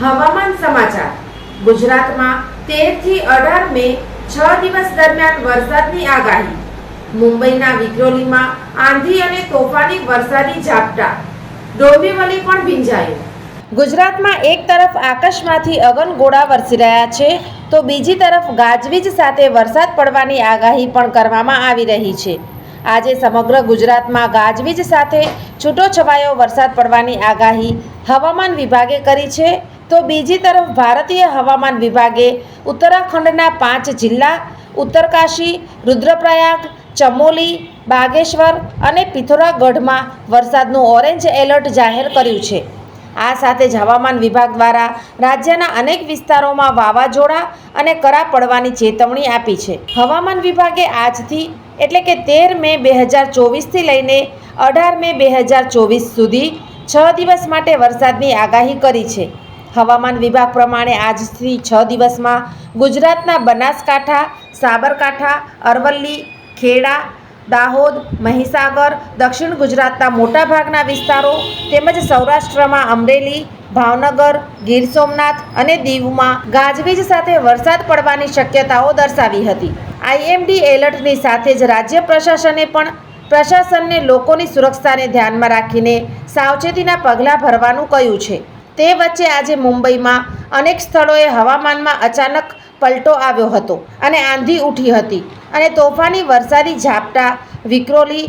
હવામાન સમાચાર. ગુજરાતમાં તેરથી અઢાર મે છ દિવસ દરમિયાન વરસાદની આગાહી. મુંબઈના વિક્રોલીમાં આંધી અને તોફાની વરસાદી ઝાપટા. ડોંબીવલી પણ ભીંજાયું. ગુજરાતમાં એક તરફ આકાશમાંથી અગનગોળા વરસી રહ્યા છે, તો બીજી તરફ ગાજવીજ સાથે વરસાદ પડવાની આગાહી પણ કરવામાં આવી રહી છે. આજે સમગ્ર ગુજરાતમાં ગાજવીજ સાથે છૂટો છવાયો વરસાદ પડવાની આગાહી હવામાન વિભાગે કરી છે. તો બીજી તરફ ભારતીય હવામાન વિભાગે ઉત્તરાખંડના પાંચ જિલ્લા, ઉત્તરકાશી, રુદ્રપ્રયાગ, ચમોલી, બાગેશ્વર અને પિથોરાગઢમાં વરસાદનું ઓરેન્જ એલર્ટ જાહેર કર્યું છે. આ સાથે જ હવામાન વિભાગ દ્વારા રાજ્યના અનેક વિસ્તારોમાં વાવાઝોડા અને કરા પડવાની ચેતવણી આપી છે. હવામાન વિભાગે આજથી એટલે કે તેર મે બે હજાર ચોવીસથી લઈને અઢાર મે બે હજાર ચોવીસ સુધી છ દિવસ માટે વરસાદની આગાહી કરી છે. હવામાન વિભાગ પ્રમાણે આજથી છ દિવસમાં ગુજરાતના બનાસકાંઠા, સાબરકાંઠા, અરવલ્લી, ખેડા, દાહોદ, મહીસાગર, દક્ષિણ ગુજરાતના મોટાભાગના વિસ્તારો તેમજ સૌરાષ્ટ્રમાં અમરેલી, ભાવનગર, ગીર સોમનાથ અને દીવમાં ગાજવીજ સાથે વરસાદ પડવાની શક્યતાઓ દર્શાવી હતી. આઈએમડી એલર્ટની સાથે જ રાજ્ય પ્રશાસને પણ પ્રશાસનને લોકોની સુરક્ષાને ધ્યાનમાં રાખીને સાવચેતીના પગલાં ભરવાનું કહ્યું છે. તે વચ્ચે આજે મુંબઈમાં અનેક સ્થળોએ હવામાનમાં અચાનક પલટો આવ્યો હતો અને આંધી ઉઠી હતી અને તોફાની વરસાદી ઝાપટા, વિક્રોલી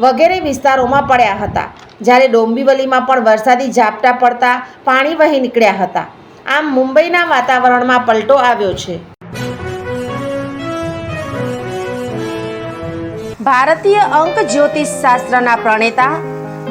વગેરે વિસ્તારોમાં પડ્યા હતા. જ્યારે ડોંબીવલીમાં પણ વરસાદી ઝાપટા પડતા પાણી વહી નીકળ્યા હતા. આમ મુંબઈના વાતાવરણમાં પલટો આવ્યો છે. ભારતીય અંક જ્યોતિષ શાસ્ત્રના પ્રણેતા